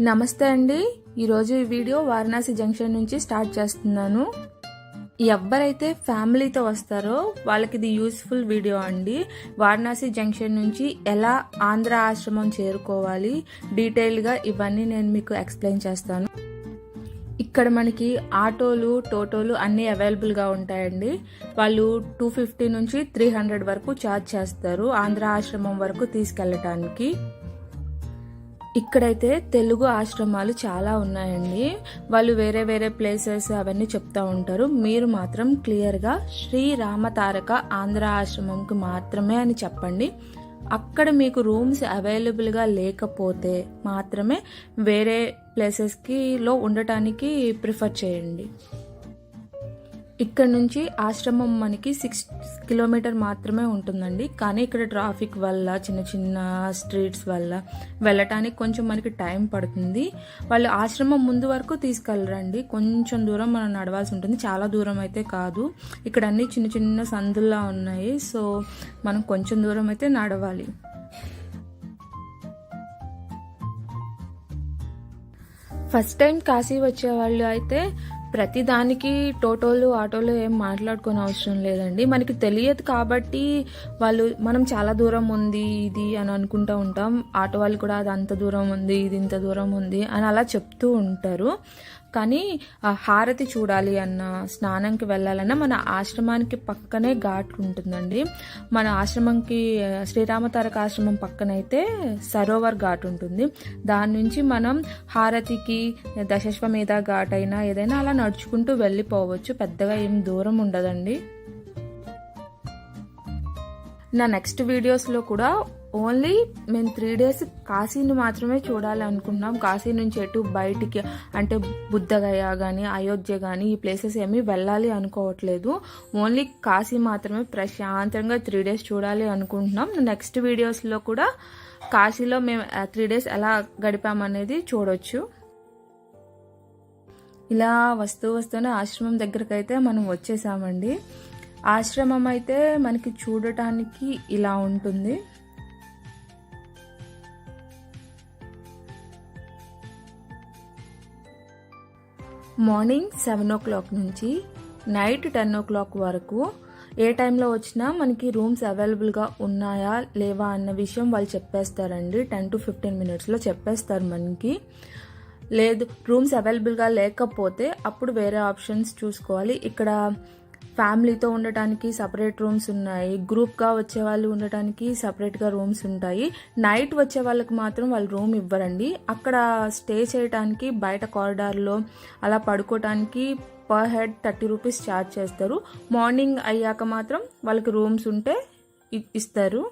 నమస్తే అండి. ఈరోజు ఈ వీడియో వారణాసి జంక్షన్ నుంచి స్టార్ట్ చేస్తున్నాను. ఎవరైతే ఫ్యామిలీతో వస్తారో వాళ్ళకి ఇది యూస్ఫుల్ వీడియో అండి. వారణాసి జంక్షన్ నుంచి ఎలా ఆంధ్ర ఆశ్రమం చేరుకోవాలి డీటెయిల్గా ఇవన్నీ నేను మీకు ఎక్స్ప్లెయిన్ చేస్తాను. ఇక్కడ మనకి ఆటోలు టోటోలు అన్నీ అవైలబుల్గా ఉంటాయండి. వాళ్ళు టూ ఫిఫ్టీ నుంచి త్రీ హండ్రెడ్ వరకు ఛార్జ్ చేస్తారు ఆంధ్ర ఆశ్రమం వరకు తీసుకెళ్ళటానికి. ఇక్కడైతే తెలుగు ఆశ్రమాలు చాలా ఉన్నాయండి. వాళ్ళు వేరే వేరే ప్లేసెస్ అవన్నీ చెప్తా ఉంటారు. మీరు మాత్రం క్లియర్గా శ్రీ రామతారక ఆంధ్ర ఆశ్రమంకి మాత్రమే అని చెప్పండి. అక్కడ మీకు రూమ్స్ అవైలబుల్గా లేకపోతే మాత్రమే వేరే ప్లేసెస్కి లో ఉండటానికి ప్రిఫర్ చేయండి. ఇక్కడ నుంచి ఆశ్రమం మనకి సిక్స్ కిలోమీటర్ మాత్రమే ఉంటుందండి. కానీ ఇక్కడ ట్రాఫిక్ వల్ల చిన్న చిన్న స్ట్రీట్స్ వల్ల వెళ్ళటానికి కొంచెం మనకి టైం పడుతుంది. వాళ్ళు ఆశ్రమం ముందు వరకు తీసుకెళ్ళరండి. కొంచెం దూరం మనం నడవాల్సి ఉంటుంది. చాలా దూరం అయితే కాదు. ఇక్కడ అన్ని చిన్న చిన్న సందుల్లా ఉన్నాయి. సో మనం కొంచెం దూరం అయితే నడవాలి. ఫస్ట్ టైం కాశీ వచ్చే వాళ్ళు అయితే ప్రతి దానికి టోటోలు ఆటోలు ఏం మాట్లాడుకునే అవసరం లేదండి. మనకి తెలియదు కాబట్టి వాళ్ళు మనం చాలా దూరం ఉంది ఇది అని అనుకుంటూ ఉంటాం. ఆటో వాళ్ళు కూడా అది అంత దూరం ఉంది ఇది ఇంత దూరం ఉంది అని అలా చెప్తూ ఉంటారు. కానీ ఆ హారతి చూడాలి అన్న స్నానంకి వెళ్ళాలన్నా మన ఆశ్రమానికి పక్కనే ఘాట్ ఉంటుందండి. మన ఆశ్రమంకి శ్రీరామ తారక ఆశ్రమం పక్కనైతే సరోవర్ ఘాట్ ఉంటుంది. దాని నుంచి మనం హారతికి దశశ్వమేధ ఘాట్ అయినా ఏదైనా అలా నడుచుకుంటూ వెళ్ళిపోవచ్చు. పెద్దగా ఏం దూరం ఉండదండి. నా నెక్స్ట్ వీడియోస్లో కూడా ఓన్లీ మేము త్రీ డేస్ కాశీని మాత్రమే చూడాలనుకుంటున్నాం కాశీ నుంచి ఎటు బయటికి అంటే బుద్ధగయ కానీ అయోధ్య కానీ ఈ ప్లేసెస్ ఏమీ వెళ్ళాలి అనుకోవట్లేదు. ఓన్లీ కాశీ మాత్రమే ప్రశాంతంగా త్రీ డేస్ చూడాలి అనుకుంటున్నాం. నెక్స్ట్ వీడియోస్లో కూడా కాశీలో మేము త్రీ డేస్ ఎలా గడిపామనేది చూడొచ్చు. ఇలా వస్తూ వస్తూనే ఆశ్రమం దగ్గరకైతే మనం వచ్చేసామండి. ఆశ్రమం అయితే మనకి చూడటానికి ఇలా ఉంటుంది. మార్నింగ్ సెవెన్ ఓ క్లాక్ నుంచి నైట్ టెన్ ఓ క్లాక్ వరకు ఏ టైంలో వచ్చినా మనకి రూమ్స్ అవైలబుల్గా ఉన్నాయా లేవా అన్న విషయం వాళ్ళు చెప్పేస్తారండి. టెన్ టు ఫిఫ్టీన్ మినిట్స్లో చెప్పేస్తారు మనకి. లేదు రూమ్స్ అవైలబుల్గా లేకపోతే అప్పుడు వేరే ఆప్షన్స్ చూసుకోవాలి. ఇక్కడ ఫ్యామిలీతో ఉండటానికి సపరేట్ రూమ్స్ ఉన్నాయి. గ్రూప్గా వచ్చే వాళ్ళు ఉండటానికి సపరేట్గా రూమ్స్ ఉంటాయి. నైట్ వచ్చే వాళ్ళకి మాత్రం వాళ్ళు రూమ్ ఇవ్వరండి. అక్కడ స్టే చేయడానికి బయట కారిడార్లో అలా పడుకోవటానికి per head thirty rupees charge చేస్తారు. మార్నింగ్ అయ్యాక మాత్రం వాళ్ళకి రూమ్స్ ఉంటే ఇస్తారు.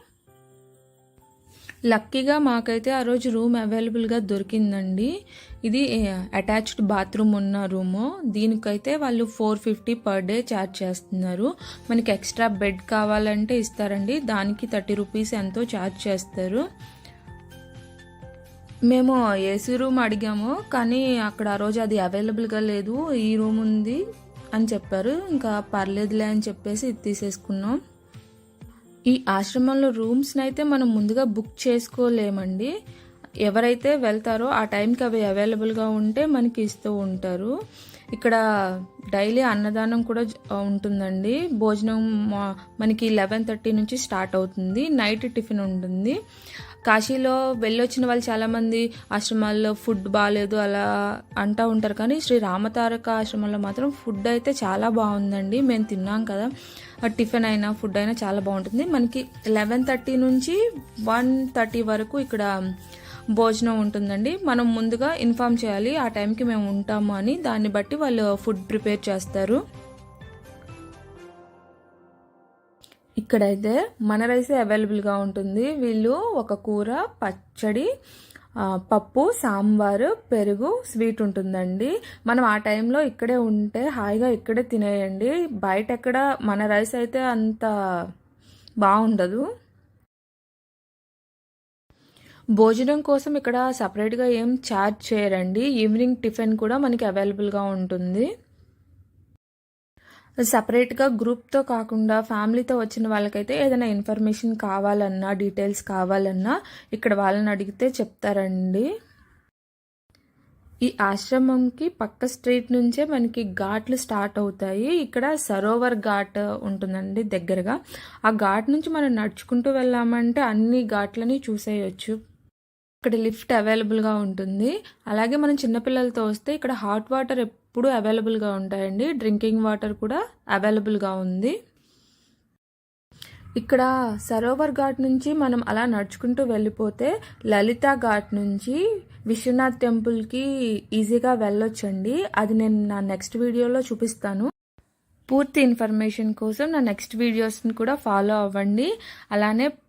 లక్కీగా మాకైతే ఆ రోజు రూమ్ అవైలబుల్గా దొరికిందండి. ఇది అటాచ్డ్ బాత్రూమ్ ఉన్న రూము దీనికైతే వాళ్ళు four fifty per day charge చేస్తున్నారు. మనకి ఎక్స్ట్రా బెడ్ కావాలంటే ఇస్తారండి. దానికి థర్టీ రూపీస్ ఎంతో ఛార్జ్ చేస్తారు. మేము ఏసీ రూమ్ అడిగాము కానీ అక్కడ ఆ రోజు అది అవైలబుల్గా లేదు. ఈ రూమ్ ఉంది అని చెప్పారు. ఇంకా పర్లేదులే అని చెప్పేసి ఇది తీసేసుకున్నాం. ఈ ఆశ్రమంలో రూమ్స్ని అయితే మనం ముందుగా బుక్ చేసుకోలేమండి. ఎవరైతే వెళ్తారో ఆ టైంకి అవి అవైలబుల్గా ఉంటే మనకి ఇస్తూ ఉంటారు. ఇక్కడ డైలీ అన్నదానం కూడా ఉంటుందండి. భోజనం మనకి లెవెన్ థర్టీ నుంచి స్టార్ట్ అవుతుంది. నైట్ టిఫిన్ ఉంటుంది. కాశీలో వెళ్ళొచ్చిన వాళ్ళు చాలామంది ఆశ్రమాల్లో ఫుడ్ బాగాలేదు అలా అంటూ ఉంటారు. కానీ శ్రీ రామతారక ఆశ్రమంలో మాత్రం ఫుడ్ అయితే చాలా బాగుందండి. మేము తిన్నాం కదా. టిఫిన్ అయినా ఫుడ్ అయినా చాలా బాగుంటుంది. మనకి లెవెన్ థర్టీ నుంచి వన్ థర్టీ వరకు ఇక్కడ భోజనం ఉంటుందండి. మనం ముందుగా ఇన్ఫామ్ చేయాలి ఆ టైంకి మేము ఉంటాము అని. దాన్ని బట్టి వాళ్ళు ఫుడ్ ప్రిపేర్ చేస్తారు. ఇక్కడైతే మన రైసే అవైలబుల్గా ఉంటుంది. వీళ్ళు ఒక కూర పచ్చడి పప్పు సాంబారు పెరుగు స్వీట్ ఉంటుందండి. మనం ఆ టైంలో ఇక్కడే ఉంటే హాయిగా ఇక్కడే తినేయండి. బయట ఎక్కడ మన రైస్ అయితే అంత బాగుండదు. భోజనం కోసం ఇక్కడ సపరేట్గా ఏం ఛార్జ్ చేయరండి. ఈవినింగ్ టిఫిన్ కూడా మనకి అవైలబుల్గా ఉంటుంది. సపరేట్గా గ్రూప్తో కాకుండా ఫ్యామిలీతో వచ్చిన వాళ్ళకైతే ఏదైనా ఇన్ఫర్మేషన్ కావాలన్నా డీటెయిల్స్ కావాలన్నా ఇక్కడ వాళ్ళని అడిగితే చెప్తారండి. ఈ ఆశ్రమంకి పక్క స్ట్రీట్ నుంచే మనకి ఘాట్లు స్టార్ట్ అవుతాయి. ఇక్కడ సరోవర్ ఘాట్ ఉంటుందండి దగ్గరగా. ఆ ఘాట్ నుంచి మనం నడుచుకుంటూ వెళ్ళామంటే అన్ని ఘాట్లని చూసేయచ్చు. ఇక్కడ లిఫ్ట్ అవైలబుల్గా ఉంటుంది. అలాగే మనం చిన్నపిల్లలతో వస్తే ఇక్కడ హాట్ వాటర్ ఎప్పుడూ అవైలబుల్గా ఉంటాయండి. డ్రింకింగ్ వాటర్ కూడా అవైలబుల్గా ఉంది. ఇక్కడ సరోవర్ ఘాట్ నుంచి మనం అలా నడుచుకుంటూ వెళ్ళిపోతే లలిత ఘాట్ నుంచి విశ్వనాథ్ టెంపుల్కి ఈజీగా వెళ్ళొచ్చండి. అది నేను నా నెక్స్ట్ వీడియోలో చూపిస్తాను. పూర్తి ఇన్ఫర్మేషన్ కోసం నా నెక్స్ట్ వీడియోస్ని కూడా ఫాలో అవ్వండి. అలానే